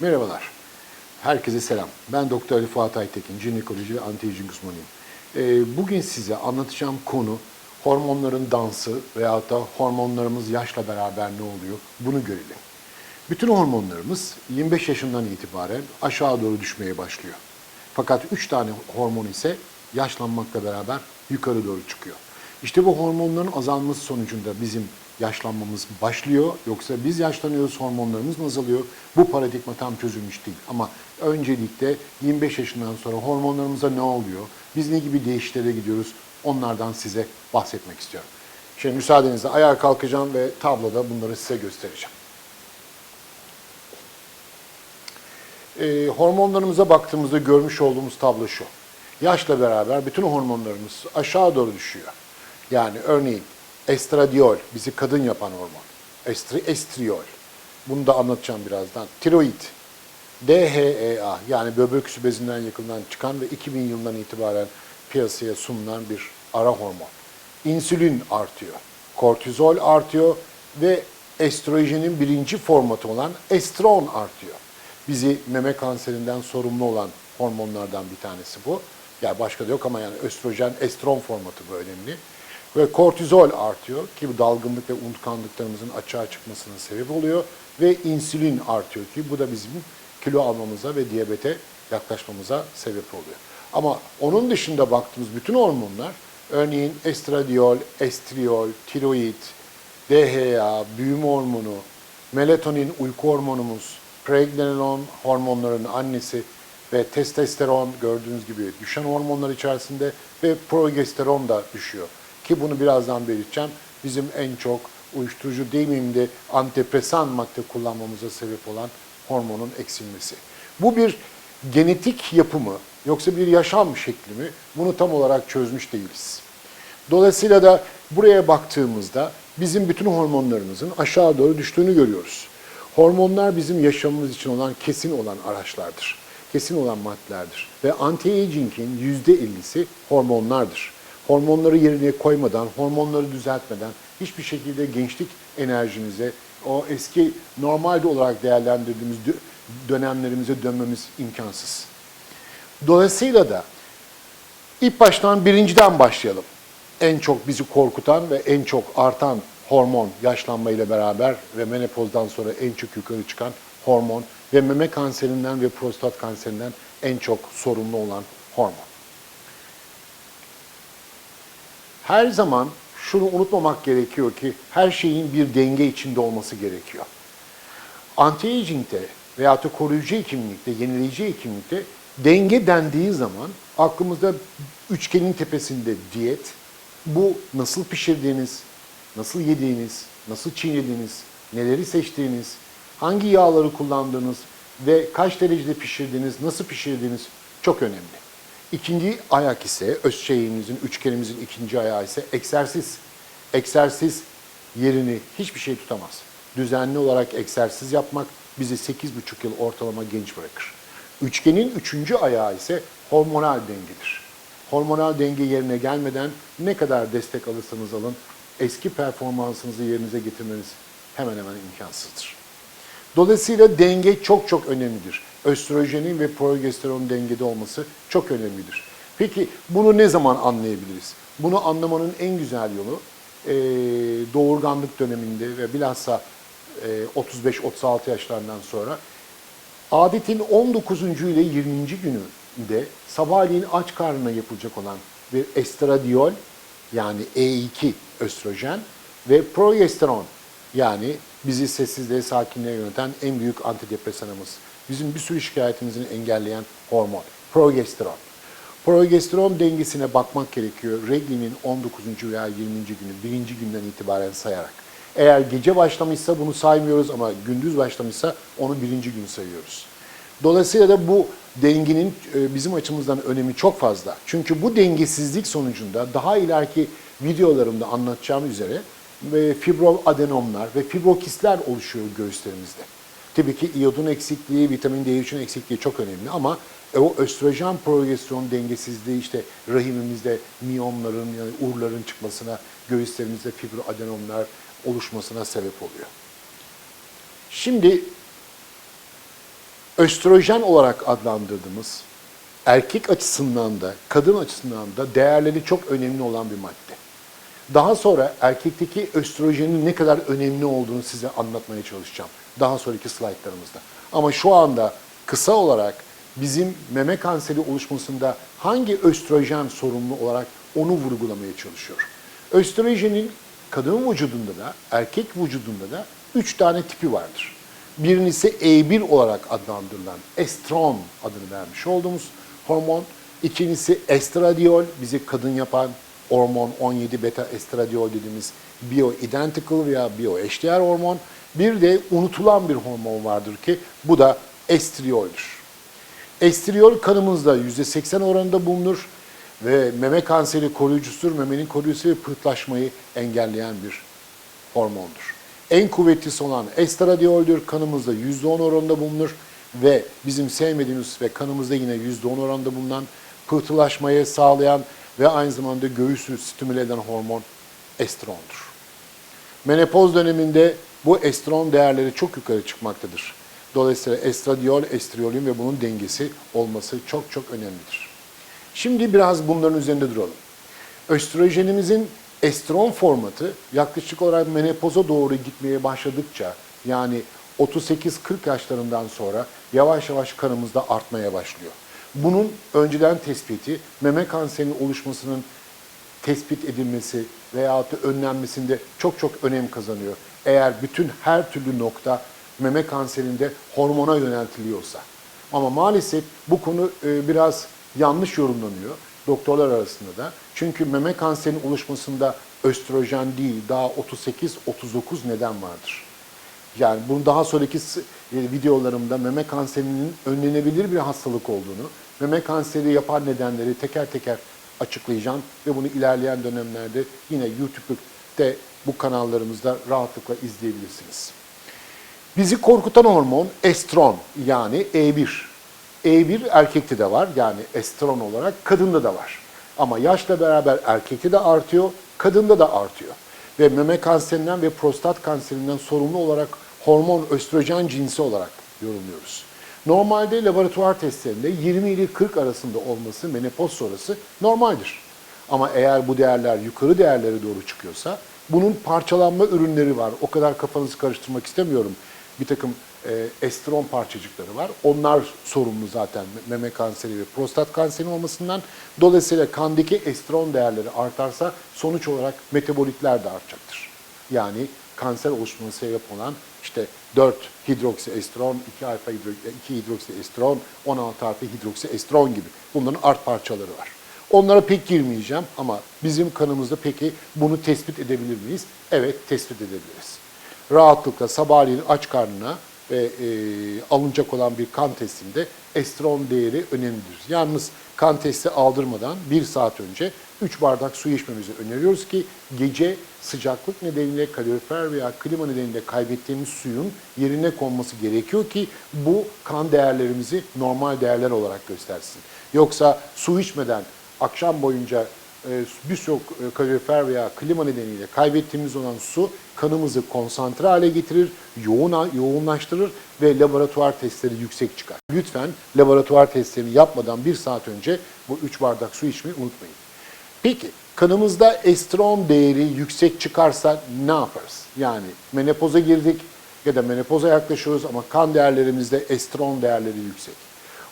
Merhabalar. Herkese selam. Ben Doktor Ali Fuat Aytekin, jinekoloji ve anti-aging uzmanıyım. Ee, bugün size anlatacağım konu hormonların dansı veyahut da hormonlarımız yaşla beraber ne oluyor bunu görelim. Bütün hormonlarımız 25 yaşından itibaren aşağı doğru düşmeye başlıyor. Fakat 3 tane hormon ise yaşlanmakla beraber yukarı doğru çıkıyor. İşte bu hormonların azalması sonucunda bizim yaşlanmamız başlıyor. Yoksa biz yaşlanıyoruz, hormonlarımız mı azalıyor? Bu paradigma tam çözülmüş değil. Ama öncelikle 25 yaşından sonra hormonlarımıza ne oluyor? Biz ne gibi değişikliklere gidiyoruz? Onlardan size bahsetmek istiyorum. Şimdi müsaadenizle ayağa kalkacağım ve tabloda bunları size göstereceğim. Ee, hormonlarımıza baktığımızda görmüş olduğumuz tablo şu. Yaşla beraber bütün hormonlarımız aşağı doğru düşüyor. Yani örneğin estradiol, bizi kadın yapan hormon. Estri, estriol. Bunu da anlatacağım birazdan. Tiroid, DHEA yani böbrek bezinden yakından çıkan ve 2000 yılından itibaren piyasaya sunulan bir ara hormon. İnsülin artıyor, kortizol artıyor ve estrojenin birinci formatı olan estron artıyor. Bizi meme kanserinden sorumlu olan hormonlardan bir tanesi bu. Yani başka da yok ama yani östrojen, estron formatı bu önemli. Ve kortizol artıyor ki bu dalgınlık ve unutkanlıklarımızın açığa çıkmasına sebep oluyor. Ve insülin artıyor ki bu da bizim kilo almamıza ve diyabete yaklaşmamıza sebep oluyor. Ama onun dışında baktığımız bütün hormonlar, örneğin estradiol, estriol, tiroid, DHA, büyüme hormonu, melatonin uyku hormonumuz, pregnenolon hormonların annesi ve testosteron gördüğünüz gibi düşen hormonlar içerisinde ve progesteron da düşüyor. Ki bunu birazdan belirteceğim. Bizim en çok uyuşturucu demeyeyim de antidepresan madde kullanmamıza sebep olan hormonun eksilmesi. Bu bir genetik yapımı yoksa bir yaşam şekli mi? Bunu tam olarak çözmüş değiliz. Dolayısıyla da buraya baktığımızda bizim bütün hormonlarımızın aşağı doğru düştüğünü görüyoruz. Hormonlar bizim yaşamımız için olan kesin olan araçlardır. Kesin olan maddelerdir. Ve anti-aging'in %50'si hormonlardır. Hormonları yerine koymadan, hormonları düzeltmeden hiçbir şekilde gençlik enerjinize, o eski normalde olarak değerlendirdiğimiz dö- dönemlerimize dönmemiz imkansız. Dolayısıyla da ilk baştan birinciden başlayalım. En çok bizi korkutan ve en çok artan hormon yaşlanma ile beraber ve menopozdan sonra en çok yukarı çıkan hormon ve meme kanserinden ve prostat kanserinden en çok sorumlu olan hormon. Her zaman şunu unutmamak gerekiyor ki her şeyin bir denge içinde olması gerekiyor. Anti-aging'de veya da koruyucu hekimlikte, yenileyici hekimlikte denge dendiği zaman aklımızda üçgenin tepesinde diyet, bu nasıl pişirdiğiniz, nasıl yediğiniz, nasıl çiğnediğiniz, neleri seçtiğiniz, hangi yağları kullandığınız ve kaç derecede pişirdiğiniz, nasıl pişirdiğiniz çok önemli. İkinci ayak ise, öz şeyimizin, üçgenimizin ikinci ayağı ise egzersiz. Egzersiz yerini hiçbir şey tutamaz. Düzenli olarak egzersiz yapmak bizi 8,5 yıl ortalama genç bırakır. Üçgenin üçüncü ayağı ise hormonal dengedir. Hormonal denge yerine gelmeden ne kadar destek alırsanız alın, eski performansınızı yerinize getirmeniz hemen hemen imkansızdır. Dolayısıyla denge çok çok önemlidir. Östrojenin ve progesteron dengede olması çok önemlidir. Peki bunu ne zaman anlayabiliriz? Bunu anlamanın en güzel yolu e, doğurganlık döneminde ve bilhassa e, 35-36 yaşlarından sonra adetin 19. ile 20. gününde sabahleyin aç karnına yapılacak olan bir estradiol yani E2 östrojen ve progesteron yani bizi sessizliğe, sakinliğe yöneten en büyük antidepresanımız. Bizim bir sürü şikayetimizin engelleyen hormon. Progesteron. Progesteron dengesine bakmak gerekiyor. Reglinin 19. veya 20. günü, birinci günden itibaren sayarak. Eğer gece başlamışsa bunu saymıyoruz ama gündüz başlamışsa onu birinci gün sayıyoruz. Dolayısıyla da bu dengenin e, bizim açımızdan önemi çok fazla. Çünkü bu dengesizlik sonucunda daha ileriki videolarımda anlatacağım üzere ve fibroadenomlar ve fibrokistler oluşuyor göğüslerimizde. Tabii ki iyodun eksikliği, vitamin D3'ün eksikliği çok önemli ama e, o östrojen progesteron dengesizliği işte rahimimizde miyomların yani urların çıkmasına, göğüslerimizde fibroadenomlar oluşmasına sebep oluyor. Şimdi östrojen olarak adlandırdığımız erkek açısından da kadın açısından da değerleri çok önemli olan bir madde. Daha sonra erkekteki östrojenin ne kadar önemli olduğunu size anlatmaya çalışacağım. Daha sonraki slaytlarımızda. Ama şu anda kısa olarak bizim meme kanseri oluşmasında hangi östrojen sorumlu olarak onu vurgulamaya çalışıyorum. Östrojenin kadın vücudunda da erkek vücudunda da üç tane tipi vardır. Birincisi E1 olarak adlandırılan estron adını vermiş olduğumuz hormon. İkincisi estradiol bizi kadın yapan hormon 17 beta estradiol dediğimiz bioidentical veya bioeşdeğer hormon. Bir de unutulan bir hormon vardır ki bu da estrioldür. Estriol kanımızda %80 oranında bulunur ve meme kanseri koruyucusudur. Memenin koruyucusu ve pıhtılaşmayı engelleyen bir hormondur. En kuvvetlisi olan estradioldür. Kanımızda %10 oranında bulunur ve bizim sevmediğimiz ve kanımızda yine %10 oranında bulunan pıhtılaşmayı sağlayan ve aynı zamanda göğüsü stimüle eden hormon estrondur. Menopoz döneminde bu estron değerleri çok yukarı çıkmaktadır. Dolayısıyla estradiol, estriyolin ve bunun dengesi olması çok çok önemlidir. Şimdi biraz bunların üzerinde duralım. Östrojenimizin estron formatı yaklaşık olarak menopoza doğru gitmeye başladıkça yani 38-40 yaşlarından sonra yavaş yavaş kanımızda artmaya başlıyor. Bunun önceden tespiti meme kanserinin oluşmasının tespit edilmesi veya da önlenmesinde çok çok önem kazanıyor. Eğer bütün her türlü nokta meme kanserinde hormona yöneltiliyorsa. Ama maalesef bu konu e, biraz yanlış yorumlanıyor doktorlar arasında da. Çünkü meme kanserinin oluşmasında östrojen değil daha 38-39 neden vardır. Yani bunun daha sonraki e, videolarımda meme kanserinin önlenebilir bir hastalık olduğunu, meme kanseri yapan nedenleri teker teker açıklayacağım ve bunu ilerleyen dönemlerde yine YouTube'da bu kanallarımızda rahatlıkla izleyebilirsiniz. Bizi korkutan hormon estron yani E1. E1 erkekte de var yani estron olarak kadında da var. Ama yaşla beraber erkekte de artıyor, kadında da artıyor. Ve meme kanserinden ve prostat kanserinden sorumlu olarak hormon östrojen cinsi olarak yorumluyoruz. Normalde laboratuvar testlerinde 20 ile 40 arasında olması menopoz sonrası normaldir. Ama eğer bu değerler yukarı değerlere doğru çıkıyorsa bunun parçalanma ürünleri var. O kadar kafanızı karıştırmak istemiyorum. Bir takım e, estron parçacıkları var. Onlar sorumlu zaten meme kanseri ve prostat kanseri olmasından. Dolayısıyla kandaki estron değerleri artarsa sonuç olarak metabolitler de artacaktır. Yani kanser oluşmasına sebep olan işte 4 hidroksiestron, 2 alfa hidro, 2 hidroksiestron, 16 alfa hidroksiestron gibi bunların art parçaları var. Onlara pek girmeyeceğim ama bizim kanımızda peki bunu tespit edebilir miyiz? Evet tespit edebiliriz. Rahatlıkla sabahleyin aç karnına ve e, alınacak olan bir kan testinde estron değeri önemlidir. Yalnız kan testi aldırmadan bir saat önce 3 bardak su içmemizi öneriyoruz ki gece sıcaklık nedeniyle kalorifer veya klima nedeniyle kaybettiğimiz suyun yerine konması gerekiyor ki bu kan değerlerimizi normal değerler olarak göstersin. Yoksa su içmeden akşam boyunca e, birçok e, kalorifer veya klima nedeniyle kaybettiğimiz olan su kanımızı konsantre hale getirir, yoğun yoğunlaştırır ve laboratuvar testleri yüksek çıkar. Lütfen laboratuvar testlerini yapmadan bir saat önce bu 3 bardak su içmeyi unutmayın. Peki kanımızda estron değeri yüksek çıkarsa ne yaparız? Yani menopoza girdik ya da menopoza yaklaşıyoruz ama kan değerlerimizde estron değerleri yüksek.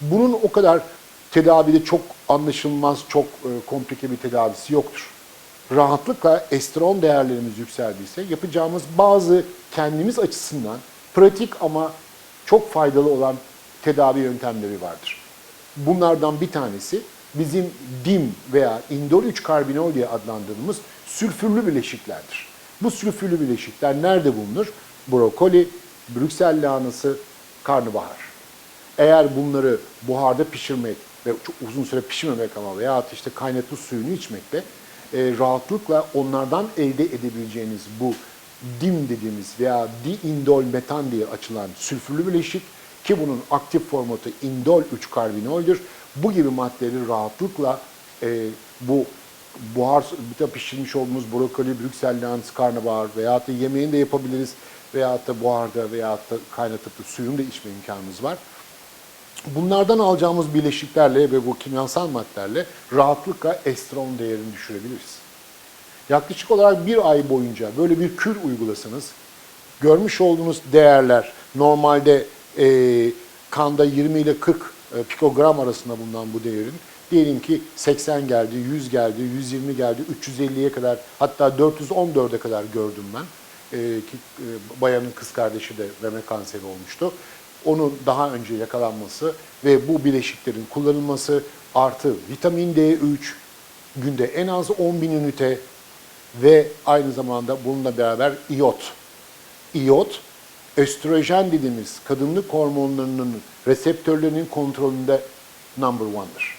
Bunun o kadar tedavide çok anlaşılmaz, çok e, komplike bir tedavisi yoktur. Rahatlıkla estron değerlerimiz yükseldiyse yapacağımız bazı kendimiz açısından pratik ama çok faydalı olan tedavi yöntemleri vardır. Bunlardan bir tanesi bizim DIM veya indol 3 karbinol diye adlandırdığımız sülfürlü bileşiklerdir. Bu sülfürlü bileşikler nerede bulunur? Brokoli, Brüksel lahanası, karnabahar. Eğer bunları buharda pişirmek ve çok uzun süre pişirmemek ama veya işte kaynatmış suyunu içmekle e, rahatlıkla onlardan elde edebileceğiniz bu dim dediğimiz veya diindol metan diye açılan sülfürlü bileşik ki bunun aktif formatı indol 3 karbinoldür. Bu gibi maddeleri rahatlıkla e, bu buhar pişirmiş olduğumuz brokoli, Brüksel lahanası, karnabahar veyahut da yemeğini de yapabiliriz veyahut da buharda veyahut da kaynatıp da suyunu da içme imkanımız var. bunlardan alacağımız bileşiklerle ve bu kimyasal maddelerle rahatlıkla estron değerini düşürebiliriz. Yaklaşık olarak bir ay boyunca böyle bir kür uygulasanız görmüş olduğunuz değerler normalde e, kanda 20 ile 40 e, pikogram arasında bulunan bu değerin diyelim ki 80 geldi, 100 geldi, 120 geldi, 350'ye kadar hatta 414'e kadar gördüm ben. E, ki e, bayanın kız kardeşi de meme kanseri olmuştu. Onun daha önce yakalanması ve bu bileşiklerin kullanılması artı vitamin D3 günde en az 10 bin ünite ve aynı zamanda bununla beraber iot. İyot, östrojen dediğimiz kadınlık hormonlarının reseptörlerinin kontrolünde number one'dır.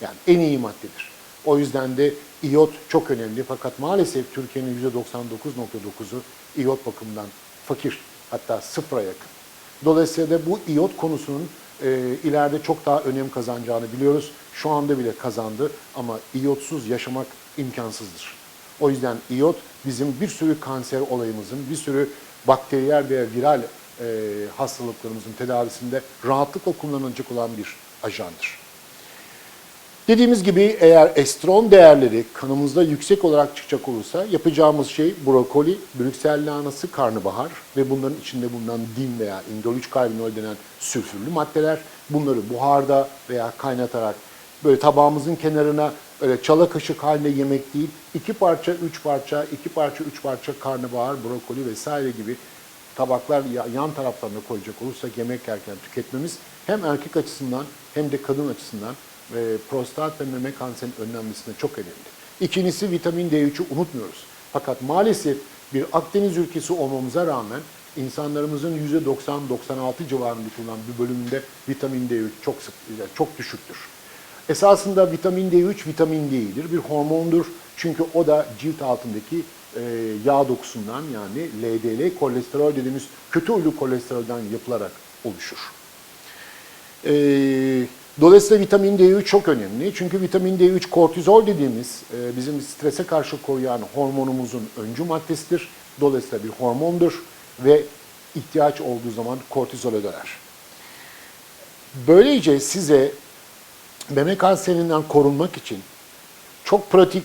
Yani en iyi maddedir. O yüzden de iyot çok önemli fakat maalesef Türkiye'nin %99.9'u iyot bakımından fakir hatta sıfıra yakın. Dolayısıyla da bu iyot konusunun e, ileride çok daha önem kazanacağını biliyoruz. Şu anda bile kazandı ama iyotsuz yaşamak imkansızdır. O yüzden iyot bizim bir sürü kanser olayımızın, bir sürü bakteriyel veya viral e, hastalıklarımızın tedavisinde rahatlıkla kullanılacak olan bir ajandır. Dediğimiz gibi eğer estron değerleri kanımızda yüksek olarak çıkacak olursa yapacağımız şey brokoli, Brüksel lahanası, karnabahar ve bunların içinde bulunan dim veya indol 3 karbinol denen sülfürlü maddeler. Bunları buharda veya kaynatarak böyle tabağımızın kenarına öyle çala kaşık halinde yemek değil, iki parça, üç parça, iki parça, üç parça karnabahar, brokoli vesaire gibi tabaklar ya- yan taraflarına koyacak olursak yemek yerken tüketmemiz hem erkek açısından hem de kadın açısından e, prostat ve meme kanserinin önlenmesinde çok önemli. İkincisi vitamin D3'ü unutmuyoruz. Fakat maalesef bir Akdeniz ülkesi olmamıza rağmen insanlarımızın %90-96 civarında bulunan bir bölümünde vitamin D3 çok sık, çok düşüktür. Esasında vitamin D3 vitamin değildir, bir hormondur. Çünkü o da cilt altındaki e, yağ dokusundan yani LDL kolesterol dediğimiz kötü huylu kolesterolden yapılarak oluşur. E, dolayısıyla vitamin D3 çok önemli. Çünkü vitamin D3 kortizol dediğimiz e, bizim strese karşı koruyan hormonumuzun öncü maddesidir. Dolayısıyla bir hormondur ve ihtiyaç olduğu zaman kortizole döner. Böylece size meme kanserinden korunmak için çok pratik,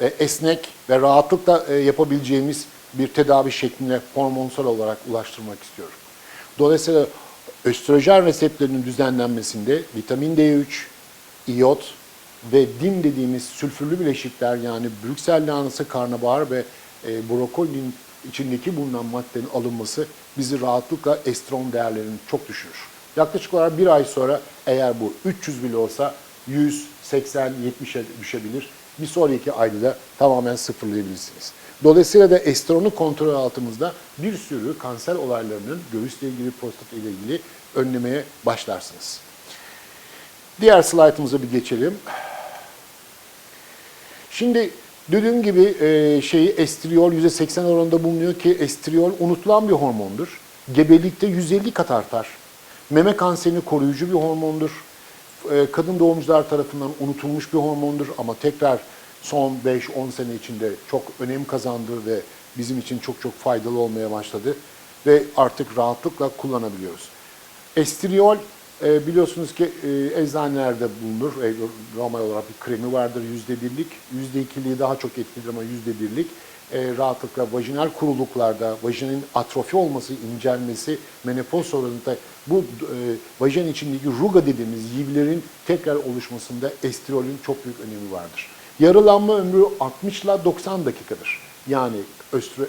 e, esnek ve rahatlıkla e, yapabileceğimiz bir tedavi şekline hormonsal olarak ulaştırmak istiyorum. Dolayısıyla östrojen reseptörünün düzenlenmesinde vitamin D3, iyot ve dim dediğimiz sülfürlü bileşikler yani Brüksel lahanası, karnabahar ve e, brokolinin içindeki bulunan maddenin alınması bizi rahatlıkla estron değerlerini çok düşürür. Yaklaşık olarak bir ay sonra eğer bu 300 bile olsa 100, 80, 70'e düşebilir. Bir sonraki ayda da tamamen sıfırlayabilirsiniz. Dolayısıyla da estronu kontrol altımızda bir sürü kanser olaylarının göğüsle ilgili, prostat ile ilgili önlemeye başlarsınız. Diğer slaytımıza bir geçelim. Şimdi dediğim gibi e, şeyi estriol %80 oranında bulunuyor ki estriol unutulan bir hormondur. Gebelikte 150 kat artar. Meme kanserini koruyucu bir hormondur. E, kadın doğumcular tarafından unutulmuş bir hormondur ama tekrar son 5-10 sene içinde çok önem kazandı ve bizim için çok çok faydalı olmaya başladı ve artık rahatlıkla kullanabiliyoruz. Estriol e, biliyorsunuz ki e, eczanelerde bulunur. E, normal olarak bir kremi vardır yüzde birlik. Yüzde ikiliği daha çok etkilidir ama yüzde birlik. E, rahatlıkla vajinal kuruluklarda, vajinin atrofi olması, incelmesi, menopoz sonrasında bu e, vajin içindeki ruga dediğimiz yivlerin tekrar oluşmasında estriolün çok büyük önemi vardır. Yarılanma ömrü 60 ile 90 dakikadır. Yani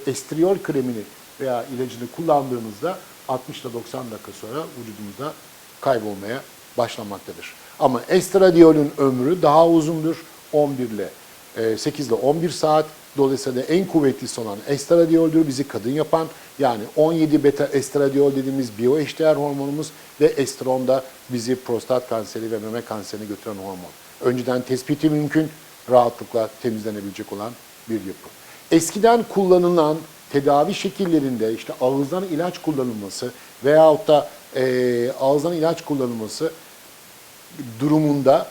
estriol kremini veya ilacını kullandığınızda 60 ile 90 dakika sonra vücudumuzda kaybolmaya başlamaktadır. Ama estradiolün ömrü daha uzundur. 11 ile e, 8 ile 11 saat. Dolayısıyla en kuvvetlisi olan estradioldür bizi kadın yapan. Yani 17 beta estradiol dediğimiz biyoeşdeğer hormonumuz ve estron da bizi prostat kanseri ve meme kanserine götüren hormon. Önceden tespiti mümkün, rahatlıkla temizlenebilecek olan bir yapı. Eskiden kullanılan tedavi şekillerinde işte ağızdan ilaç kullanılması veyahut da e, ağızdan ilaç kullanılması durumunda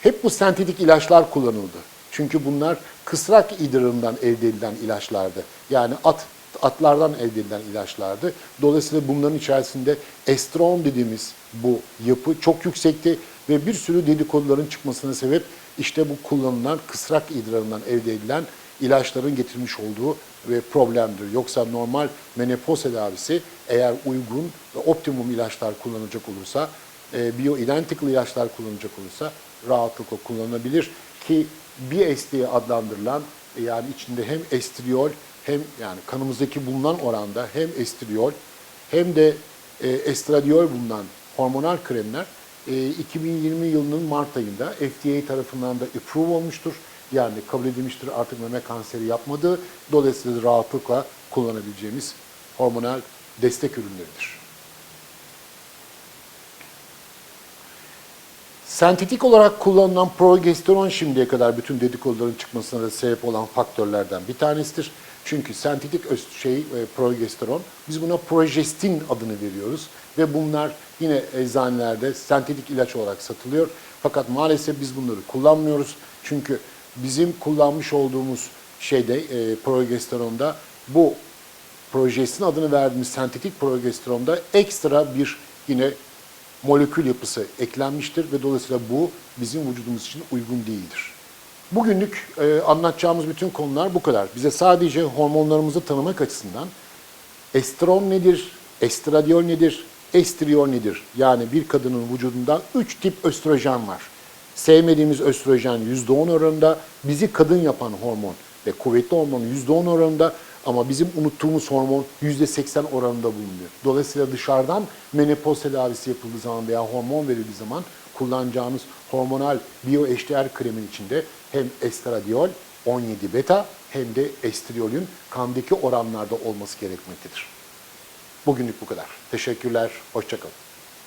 hep bu sentetik ilaçlar kullanıldı. Çünkü bunlar kısrak idrarından elde edilen ilaçlardı. Yani at atlardan elde edilen ilaçlardı. Dolayısıyla bunların içerisinde estron dediğimiz bu yapı çok yüksekti ve bir sürü dedikoduların çıkmasına sebep işte bu kullanılan kısrak idrarından elde edilen ilaçların getirmiş olduğu ve problemdir. Yoksa normal menopoz tedavisi eğer uygun ve optimum ilaçlar kullanılacak olursa, e, bioidentical ilaçlar kullanılacak olursa rahatlıkla kullanılabilir ki BS adlandırılan e, yani içinde hem estriol hem yani kanımızdaki bulunan oranda hem estriol hem de e, estradiol bulunan hormonal kremler e, 2020 yılının Mart ayında FDA tarafından da approve olmuştur. Yani kabul edilmiştir artık meme kanseri yapmadığı. Dolayısıyla rahatlıkla kullanabileceğimiz hormonal destek ürünleridir. Sentetik olarak kullanılan progesteron şimdiye kadar bütün dedikoduların çıkmasına da sebep olan faktörlerden bir tanesidir. Çünkü sentetik şey e, progesteron biz buna projestin adını veriyoruz ve bunlar yine eczanelerde sentetik ilaç olarak satılıyor. Fakat maalesef biz bunları kullanmıyoruz. Çünkü bizim kullanmış olduğumuz şeyde e, progesteronda bu projestin adını verdiğimiz sentetik progesteronda ekstra bir yine molekül yapısı eklenmiştir ve dolayısıyla bu bizim vücudumuz için uygun değildir. Bugünlük e, anlatacağımız bütün konular bu kadar. Bize sadece hormonlarımızı tanımak açısından estron nedir, estradiol nedir, estriol nedir? Yani bir kadının vücudunda 3 tip östrojen var. Sevmediğimiz östrojen %10 oranında, bizi kadın yapan hormon ve kuvvetli hormon %10 oranında ama bizim unuttuğumuz hormon %80 oranında bulunuyor. Dolayısıyla dışarıdan menopoz tedavisi yapıldığı zaman veya hormon verildiği zaman kullanacağımız hormonal bioeşdeğer kremin içinde hem estradiol 17 beta hem de estriolün kandaki oranlarda olması gerekmektedir. Bugünlük bu kadar. Teşekkürler, hoşçakalın.